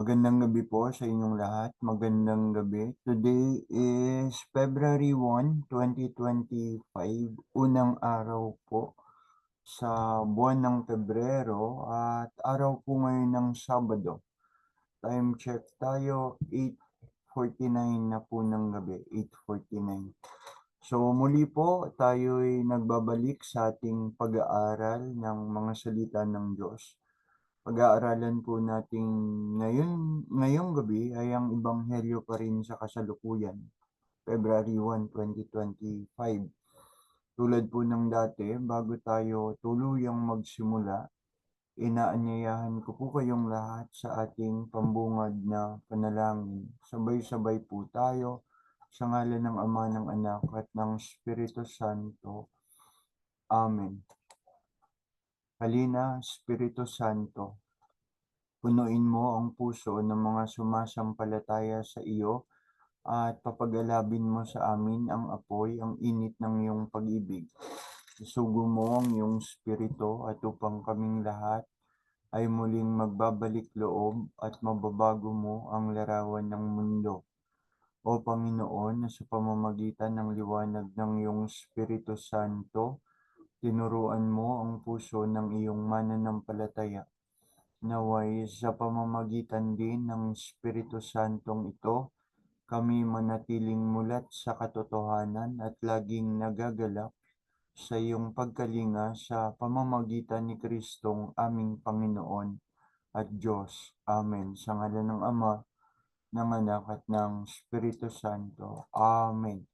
Magandang gabi po sa inyong lahat. Magandang gabi. Today is February 1, 2025. Unang araw po sa buwan ng Pebrero at araw po ngayon ng Sabado. Time check tayo, 8.49 na po ng gabi, 8.49. So muli po tayo ay nagbabalik sa ating pag-aaral ng mga salita ng Diyos pag-aaralan po natin ngayon, ngayong gabi ay ang Ebanghelyo pa rin sa kasalukuyan, February 1, 2025. Tulad po ng dati, bago tayo tuluyang magsimula, inaanyayahan ko po kayong lahat sa ating pambungad na panalangin. Sabay-sabay po tayo sa ngalan ng Ama, ng Anak at ng Espiritu Santo. Amen. Halina, Espiritu Santo, punuin mo ang puso ng mga sumasampalataya sa iyo at papagalabin mo sa amin ang apoy, ang init ng iyong pag-ibig. Isugo mo ang iyong spirito at upang kaming lahat ay muling magbabalik loob at mababago mo ang larawan ng mundo. O Panginoon, na sa pamamagitan ng liwanag ng iyong Espiritu Santo, tinuruan mo ang puso ng iyong mananampalataya. Naway sa pamamagitan din ng Espiritu Santong ito, kami manatiling mulat sa katotohanan at laging nagagalak sa iyong pagkalinga sa pamamagitan ni Kristong aming Panginoon at Diyos. Amen. Sa ngalan ng Ama, ng Anak at ng Espiritu Santo. Amen.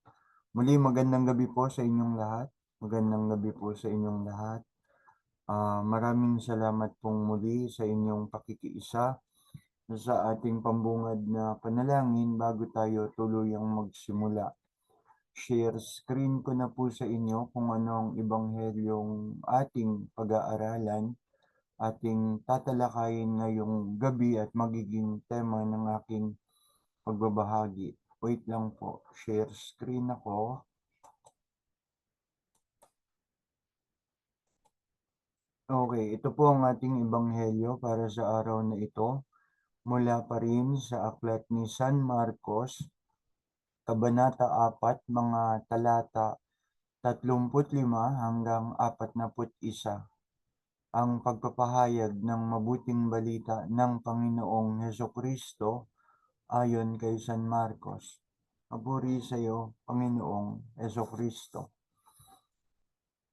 Muli magandang gabi po sa inyong lahat. Magandang gabi po sa inyong lahat. Uh, maraming salamat pong muli sa inyong pakikiisa sa ating pambungad na panalangin bago tayo tuluyang magsimula. Share screen ko na po sa inyo kung anong ibanghelyong ating pag-aaralan, ating tatalakayin ngayong gabi at magiging tema ng aking pagbabahagi. Wait lang po, share screen ako. Okay, ito po ang ating ebanghelyo para sa araw na ito. Mula pa rin sa aklat ni San Marcos, Kabanata 4, mga talata 35 hanggang 41. Ang pagpapahayag ng mabuting balita ng Panginoong Heso Kristo ayon kay San Marcos. Mapuri sa iyo, Panginoong Heso Kristo.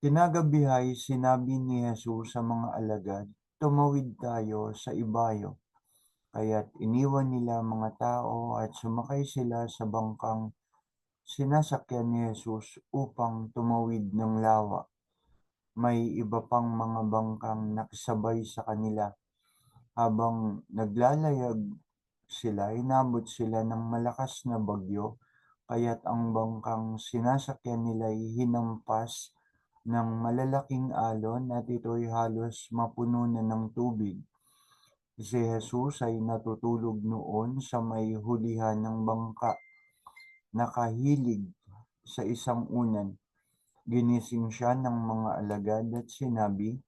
Kinagabihay sinabi ni Jesus sa mga alagad, tumawid tayo sa ibayo. Kaya't iniwan nila mga tao at sumakay sila sa bangkang sinasakyan ni Jesus upang tumawid ng lawa. May iba pang mga bangkang nakisabay sa kanila. Habang naglalayag sila, inabot sila ng malakas na bagyo, kaya't ang bangkang sinasakyan nila ay hinampas ng malalaking alon at ito'y halos mapuno na ng tubig. Si Jesus ay natutulog noon sa may hulihan ng bangka. Nakahilig sa isang unan. Ginising siya ng mga alagad at sinabi,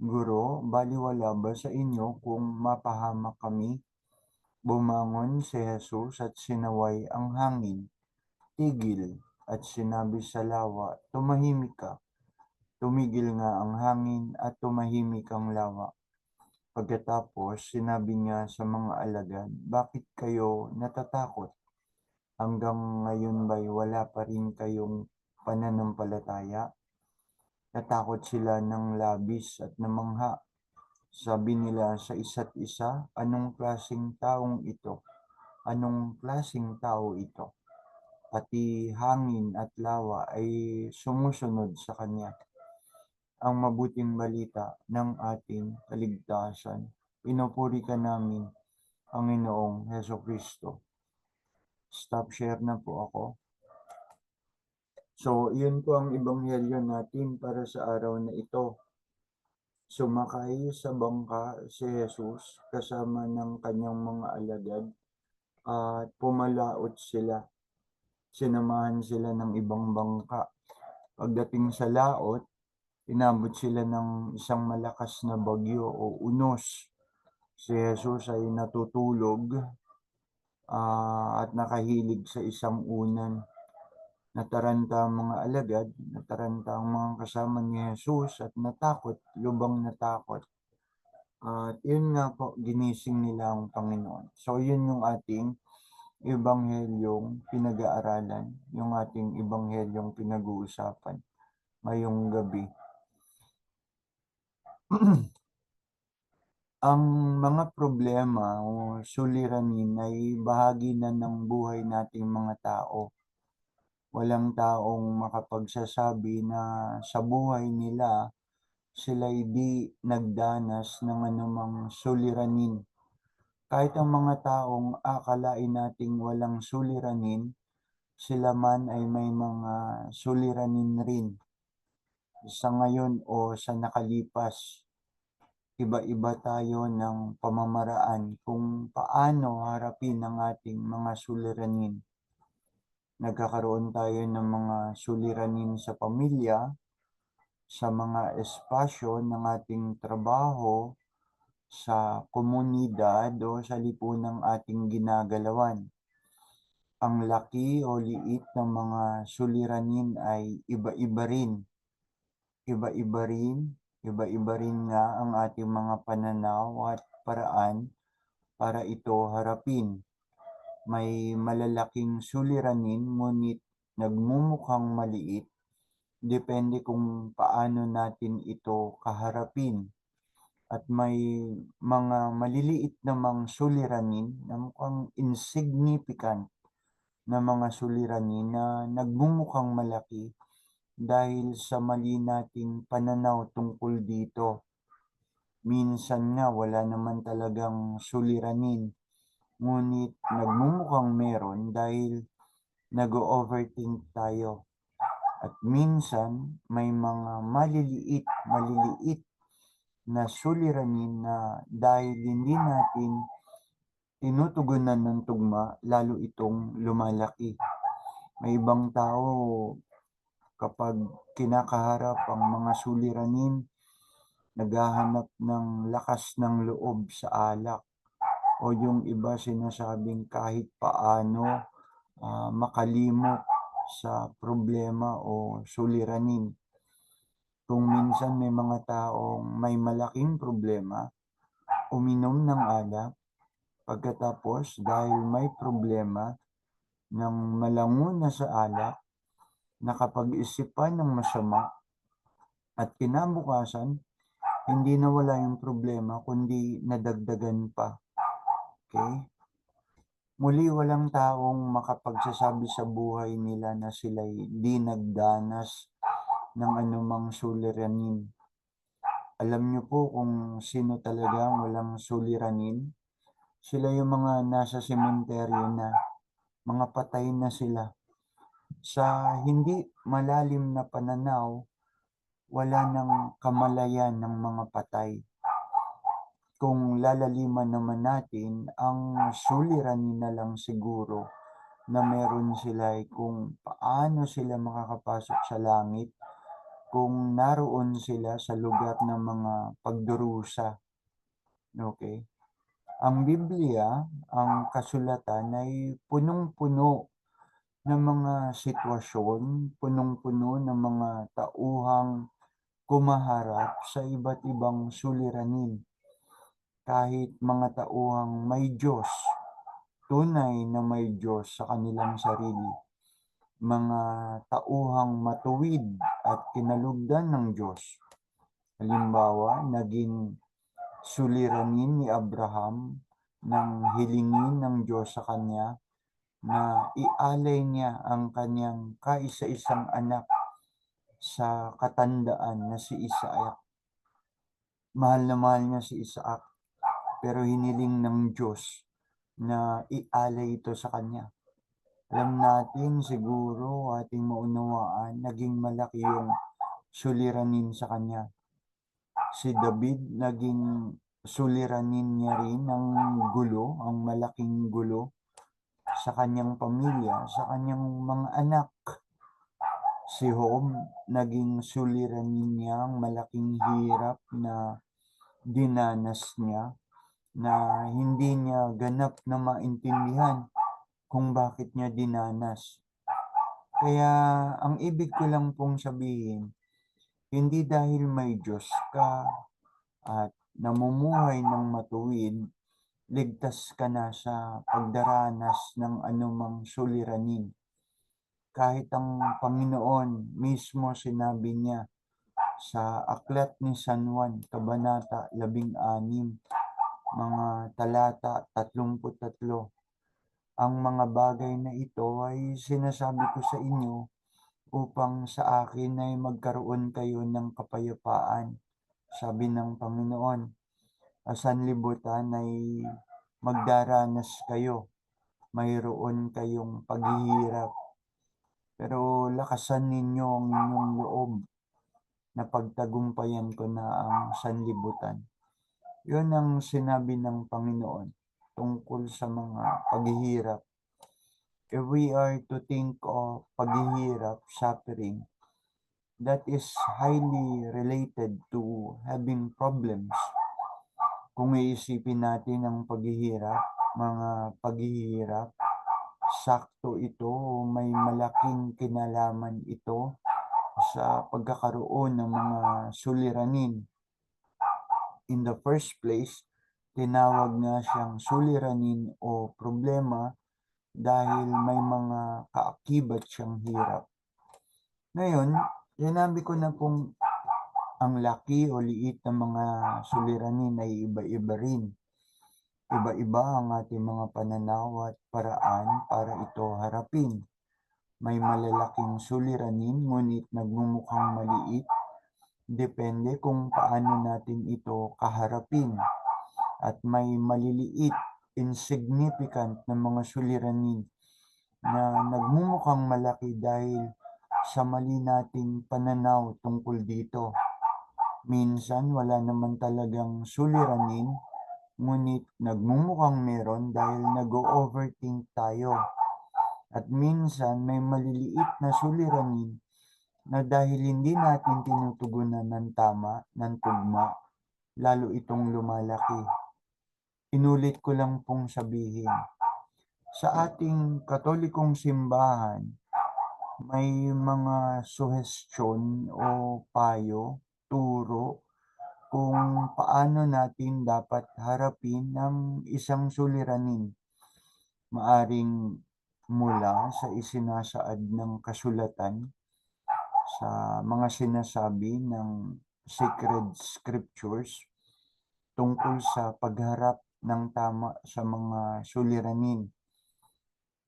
Guro, baliwala ba sa inyo kung mapahamak kami? Bumangon si Jesus at sinaway ang hangin. Tigil at sinabi sa lawa, tumahimik ka. Tumigil nga ang hangin at tumahimik ang lawa. Pagkatapos, sinabi niya sa mga alagad, Bakit kayo natatakot? Hanggang ngayon ba'y wala pa rin kayong pananampalataya? Natakot sila ng labis at namangha. Sabi nila sa isa't isa, anong klasing taong ito? Anong klasing tao ito? Pati hangin at lawa ay sumusunod sa kanya ang mabuting balita ng ating kaligtasan. Pinupuri ka namin, Panginoong Heso Kristo. Stop share na po ako. So, yun po ang ebanghelyo natin para sa araw na ito. Sumakay sa bangka si Jesus kasama ng kanyang mga alagad at pumalaot sila. Sinamahan sila ng ibang bangka. Pagdating sa laot, inabot sila ng isang malakas na bagyo o unos. Si Jesus ay natutulog, ah, at nakahilig sa isang unan. Nataranta ang mga alagad, nataranta ang mga kasama ni Jesus at natakot, lubang natakot. At yun nga po, ginising nila ang Panginoon. So yun yung ating ebanghelyong pinag-aaralan, yung ating ebanghelyong pinag-uusapan ngayong gabi. Ang mga problema o suliranin ay bahagi na ng buhay nating mga tao. Walang taong makapagsasabi na sa buhay nila sila'y di nagdanas ng anumang suliranin. Kahit ang mga taong akalain nating walang suliranin, sila man ay may mga suliranin rin. Sa ngayon o sa nakalipas, iba-iba tayo ng pamamaraan kung paano harapin ang ating mga suliranin. Nagkakaroon tayo ng mga suliranin sa pamilya, sa mga espasyo ng ating trabaho, sa komunidad o sa lipunang ating ginagalawan. Ang laki o liit ng mga suliranin ay iba-iba rin. Iba-iba rin Iba-iba rin nga ang ating mga pananaw at paraan para ito harapin. May malalaking suliranin ngunit nagmumukhang maliit. Depende kung paano natin ito kaharapin. At may mga maliliit namang suliranin na mukhang insignificant na mga suliranin na nagmumukhang malaki dahil sa mali nating pananaw tungkol dito. Minsan nga wala naman talagang suliranin, ngunit nagmumukhang meron dahil nag-overthink tayo. At minsan may mga maliliit, maliliit na suliranin na dahil hindi natin tinutugunan ng tugma, lalo itong lumalaki. May ibang tao kapag kinakaharap ang mga suliranin, naghahanap ng lakas ng loob sa alak o yung iba sinasabing kahit paano uh, makalimot sa problema o suliranin. Kung minsan may mga taong may malaking problema, uminom ng alak, pagkatapos dahil may problema, nang malango na sa alak, nakapag-isipan ng masama at kinabukasan, hindi nawala yung problema, kundi nadagdagan pa. Okay? Muli, walang taong makapagsasabi sa buhay nila na sila'y di nagdanas ng anumang suliranin. Alam niyo po kung sino talaga walang suliranin? Sila yung mga nasa sementeryo na, mga patay na sila sa hindi malalim na pananaw, wala nang kamalayan ng mga patay. Kung lalaliman naman natin, ang suliranin na lang siguro na meron sila ay kung paano sila makakapasok sa langit kung naroon sila sa lugar ng mga pagdurusa. Okay? Ang Biblia, ang kasulatan ay punong-puno ng mga sitwasyon, punong-puno ng mga tauhang kumaharap sa iba't ibang suliranin. Kahit mga tauhang may Diyos, tunay na may Diyos sa kanilang sarili. Mga tauhang matuwid at kinalugdan ng Diyos. Halimbawa, naging suliranin ni Abraham nang hilingin ng Diyos sa kanya na ialay niya ang kanyang kaisa-isang anak sa katandaan na si Isaac. Mahal na mahal niya si Isaac, pero hiniling ng Diyos na ialay ito sa kanya. Alam natin siguro ating maunawaan, naging malaki yung suliranin sa kanya. Si David, naging suliranin niya rin ng gulo, ang malaking gulo sa kanyang pamilya, sa kanyang mga anak. Si Job, naging suliranin niya ang malaking hirap na dinanas niya na hindi niya ganap na maintindihan kung bakit niya dinanas. Kaya ang ibig ko lang pong sabihin, hindi dahil may Diyos ka at namumuhay ng matuwid, ligtas ka na sa pagdaranas ng anumang suliranin. Kahit ang Panginoon mismo sinabi niya sa aklat ni San Juan, Kabanata 16, mga talata 33, ang mga bagay na ito ay sinasabi ko sa inyo upang sa akin ay magkaroon kayo ng kapayapaan. Sabi ng Panginoon, sanlibutan ay magdaranas kayo, mayroon kayong paghihirap. Pero lakasan ninyo ang inyong loob na pagtagumpayan ko na ang sanlibutan. Yun ang sinabi ng Panginoon tungkol sa mga paghihirap. If we are to think of paghihirap, suffering, that is highly related to having problems. Kung iisipin natin ang paghihirap, mga paghihirap, sakto ito may malaking kinalaman ito sa pagkakaroon ng mga suliranin. In the first place, tinawag nga siyang suliranin o problema dahil may mga kaakibat siyang hirap. Ngayon, sinabi ko na pong ang laki o liit ng mga suliranin ay iba-iba rin. Iba-iba ang ating mga pananaw at paraan para ito harapin. May malalaking suliranin ngunit nagmumukhang maliit. Depende kung paano natin ito kaharapin at may maliliit, insignificant na mga suliranin na nagmumukhang malaki dahil sa mali nating pananaw tungkol dito. Minsan wala naman talagang suliranin, ngunit nagmumukhang meron dahil nag-overthink tayo. At minsan may maliliit na suliranin na dahil hindi natin tinutugunan ng tama, ng tugma, lalo itong lumalaki. Inulit ko lang pong sabihin, sa ating katolikong simbahan, may mga suhestyon o payo, turo, kung paano natin dapat harapin ang isang suliranin. Maaring mula sa isinasaad ng kasulatan, sa mga sinasabi ng sacred scriptures tungkol sa pagharap ng tama sa mga suliranin.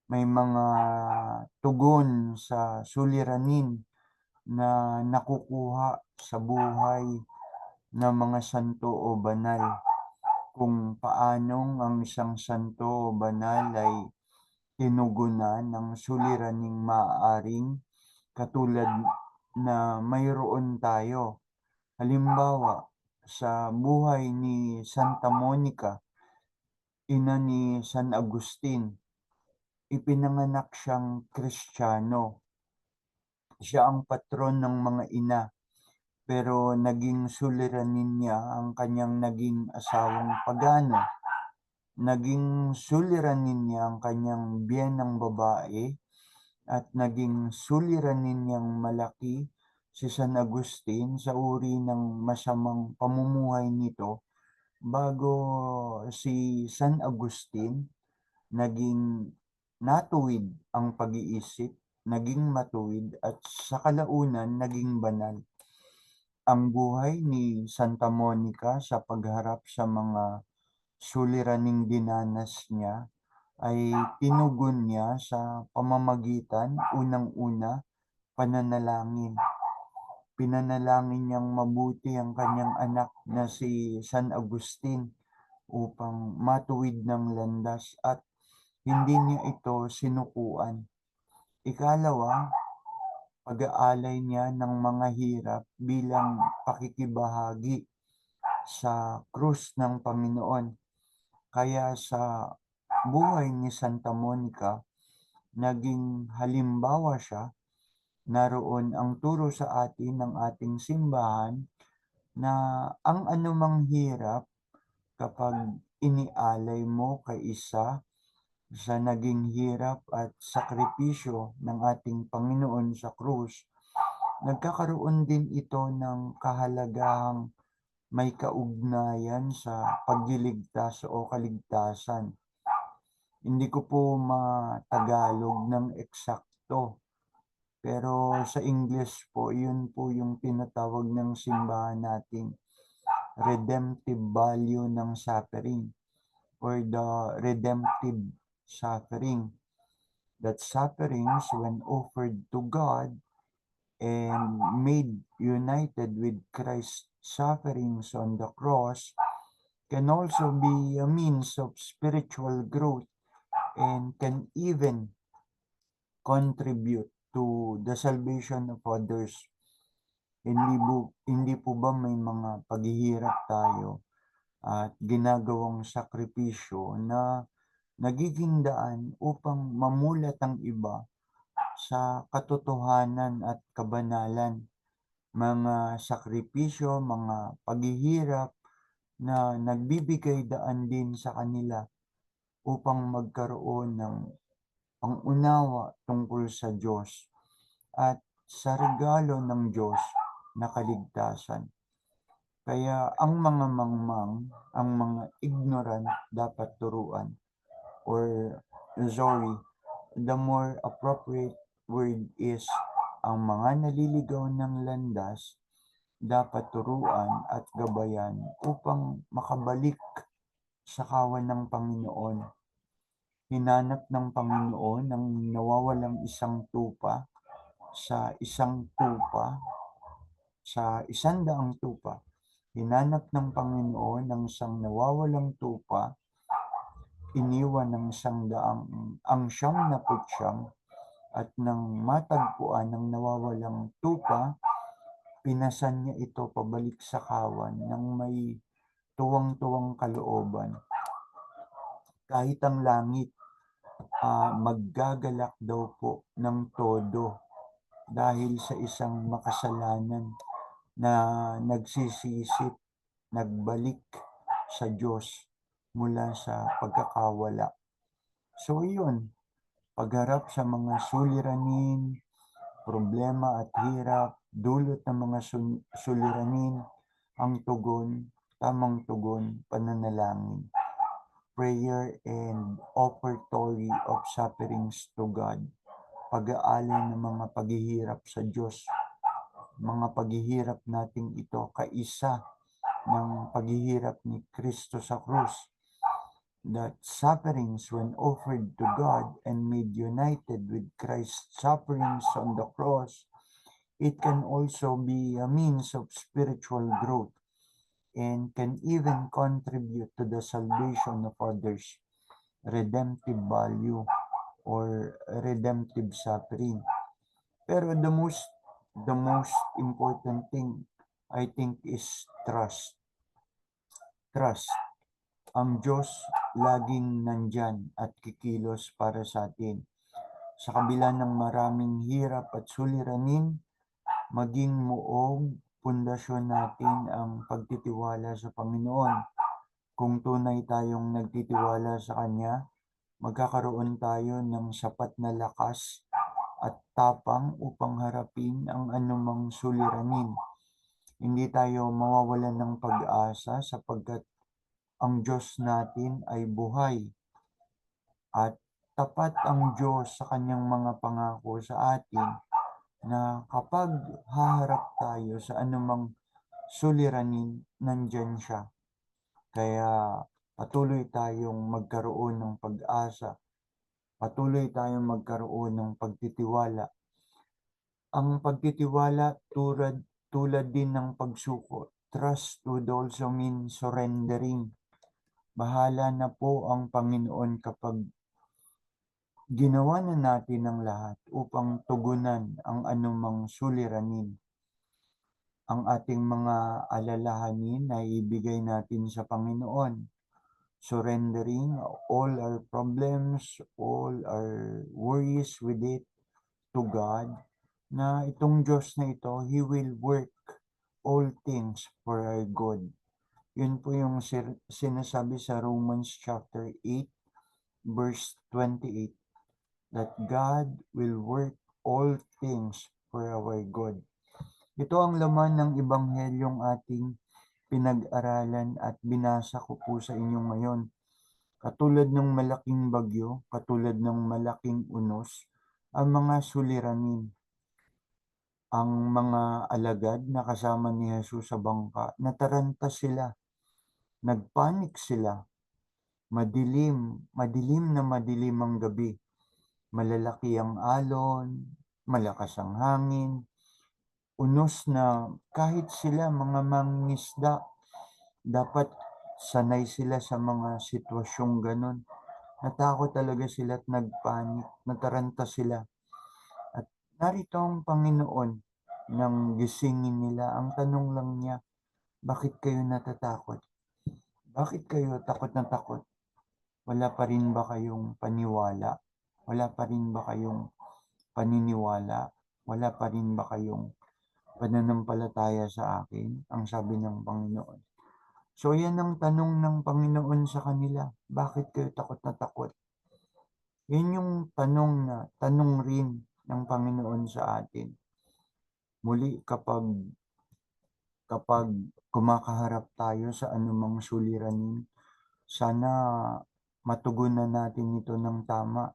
May mga tugon sa suliranin na nakukuha sa buhay ng mga santo o banal. Kung paanong ang isang santo o banal ay tinugunan ng suliraning maaaring katulad na mayroon tayo. Halimbawa, sa buhay ni Santa Monica, ina ni San Agustin. Ipinanganak siyang Kristiyano. Siya ang patron ng mga ina. Pero naging suliranin niya ang kanyang naging asawang pagano. Naging suliranin niya ang kanyang biyenang babae at naging suliranin niyang malaki si San Agustin sa uri ng masamang pamumuhay nito bago si San Agustin naging natuwid ang pag-iisip, naging matuwid at sa kalaunan naging banal. Ang buhay ni Santa Monica sa pagharap sa mga suliraning dinanas niya ay tinugon niya sa pamamagitan unang-una pananalangin pinanalangin niyang mabuti ang kanyang anak na si San Agustin upang matuwid ng landas at hindi niya ito sinukuan. Ikalawa, pag-aalay niya ng mga hirap bilang pakikibahagi sa krus ng Panginoon. Kaya sa buhay ni Santa Monica, naging halimbawa siya naroon ang turo sa atin ng ating simbahan na ang anumang hirap kapag inialay mo kay isa sa naging hirap at sakripisyo ng ating Panginoon sa krus, nagkakaroon din ito ng kahalagahang may kaugnayan sa pagliligtas o kaligtasan. Hindi ko po matagalog ng eksakto, pero sa English po, yun po yung tinatawag ng simbahan nating redemptive value ng suffering or the redemptive suffering. That sufferings when offered to God and made united with Christ's sufferings on the cross can also be a means of spiritual growth and can even contribute to the salvation of others. Hindi po, hindi po ba may mga paghihirap tayo at ginagawang sakripisyo na nagiging daan upang mamulat ang iba sa katotohanan at kabanalan, mga sakripisyo, mga paghihirap na nagbibigay daan din sa kanila upang magkaroon ng pangunawa tungkol sa Diyos at sa regalo ng Diyos na kaligtasan. Kaya ang mga mangmang, ang mga ignorant dapat turuan or sorry, the more appropriate word is ang mga naliligaw ng landas dapat turuan at gabayan upang makabalik sa kawan ng Panginoon. Hinanap ng Panginoon ang nawawalang isang tupa sa isang tupa, sa isang daang tupa. Hinanap ng Panginoon ang isang nawawalang tupa, iniwan ng isang daang ang siyang naputsyang at nang matagpuan ng nawawalang tupa, pinasan niya ito pabalik sa kawan ng may tuwang-tuwang kalooban. Kahit ang langit, uh, maggagalak daw po ng todo dahil sa isang makasalanan na nagsisisip, nagbalik sa Diyos mula sa pagkakawala. So yun, pagharap sa mga suliranin, problema at hirap, dulot ng mga suliranin, ang tugon, tamang tugon, pananalangin. Prayer and offertory of sufferings to God. Pag-aalay ng mga paghihirap sa Diyos. Mga paghihirap nating ito kaisa ng paghihirap ni Kristo sa krus that sufferings when offered to God and made united with Christ's sufferings on the cross, it can also be a means of spiritual growth and can even contribute to the salvation of others, redemptive value or redemptive suffering. Pero the most the most important thing I think is trust. Trust ang Diyos laging nandyan at kikilos para sa atin. Sa kabila ng maraming hirap at suliranin, maging muog pundasyon natin ang pagtitiwala sa Panginoon. Kung tunay tayong nagtitiwala sa Kanya, magkakaroon tayo ng sapat na lakas at tapang upang harapin ang anumang suliranin. Hindi tayo mawawalan ng pag-asa sapagkat ang Diyos natin ay buhay at tapat ang Diyos sa kanyang mga pangako sa atin na kapag haharap tayo sa anumang suliranin, nandyan siya. Kaya patuloy tayong magkaroon ng pag-asa, patuloy tayong magkaroon ng pagtitiwala. Ang pagtitiwala tulad, tulad din ng pagsuko. Trust would also mean surrendering Bahala na po ang Panginoon kapag ginawa na natin ang lahat upang tugunan ang anumang suliranin. Ang ating mga alalahanin ay ibigay natin sa Panginoon. Surrendering all our problems, all our worries with it to God, na itong Diyos na ito, He will work all things for our good Yun po yung sinasabi sa Romans chapter 8 verse 28 that God will work all things for our good. Ito ang laman ng ebanghelyong ating pinag-aralan at binasa ko po sa inyo ngayon. Katulad ng malaking bagyo, katulad ng malaking unos, ang mga suliranin, ang mga alagad na kasama ni Jesus sa bangka, nataranta sila, nagpanik sila, madilim, madilim na madilim ang gabi, malalaki ang alon, malakas ang hangin, unos na kahit sila mga mangisda, dapat sanay sila sa mga sitwasyong ganon. Natakot talaga sila at nagpanik, nataranta sila. At narito ang Panginoon nang gisingin nila. Ang tanong lang niya, bakit kayo natatakot? Bakit kayo takot na takot? Wala pa rin ba kayong paniwala? Wala pa rin ba kayong paniniwala? Wala pa rin ba kayong pananampalataya sa akin? Ang sabi ng Panginoon. So yan ang tanong ng Panginoon sa kanila. Bakit kayo takot na takot? Yan yung tanong na tanong rin ng Panginoon sa atin. Muli kapag kapag kumakaharap tayo sa anumang suliranin, sana matugunan natin ito ng tama.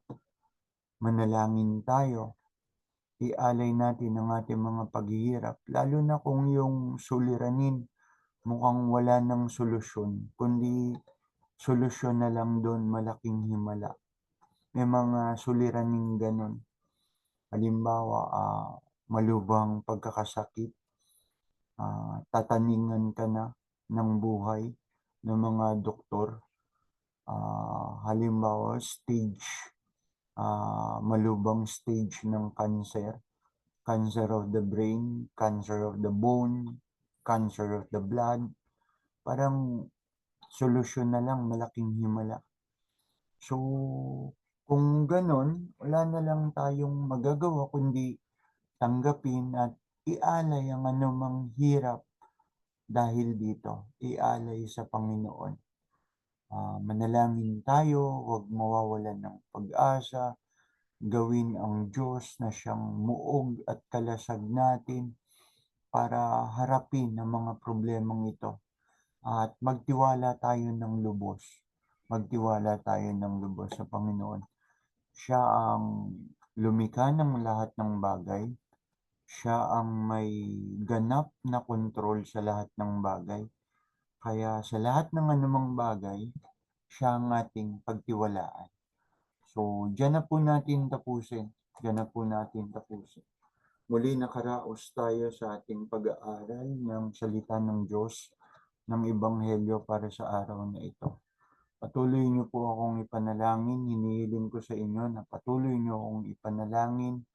Manalangin tayo. Ialay natin ang ating mga paghihirap, lalo na kung yung suliranin mukhang wala ng solusyon, kundi solusyon na lang doon malaking himala. May mga suliraning ganon. Halimbawa, uh, malubhang pagkakasakit, uh, tataningan ka na ng buhay ng mga doktor. Uh, halimbawa, stage, uh, malubang stage ng cancer, cancer of the brain, cancer of the bone, cancer of the blood, parang solusyon na lang, malaking himala. So, kung ganon, wala na lang tayong magagawa kundi tanggapin at ialay ang anumang hirap dahil dito, ialay sa Panginoon. Uh, manalangin tayo, huwag mawawalan ng pag-asa, gawin ang Diyos na siyang muog at kalasag natin para harapin ang mga problemang ito at magtiwala tayo ng lubos. Magtiwala tayo ng lubos sa Panginoon. Siya ang lumikha ng lahat ng bagay. Siya ang may ganap na kontrol sa lahat ng bagay. Kaya sa lahat ng anumang bagay, siya ang ating pagtiwalaan. So, dyan na po natin tapusin. Dyan na po natin tapusin. Muli nakaraos tayo sa ating pag-aaral ng salita ng Diyos ng Ebanghelyo para sa araw na ito. Patuloy niyo po akong ipanalangin, hinihiling ko sa inyo na patuloy niyo akong ipanalangin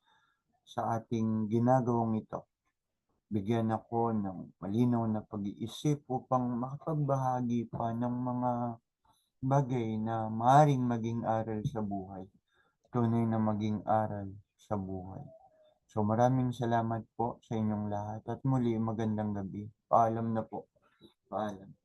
sa ating ginagawang ito. Bigyan ako ng malinaw na pag-iisip upang makapagbahagi pa ng mga bagay na maaaring maging aral sa buhay. Tunay na maging aral sa buhay. So maraming salamat po sa inyong lahat at muli magandang gabi. Paalam na po. Paalam.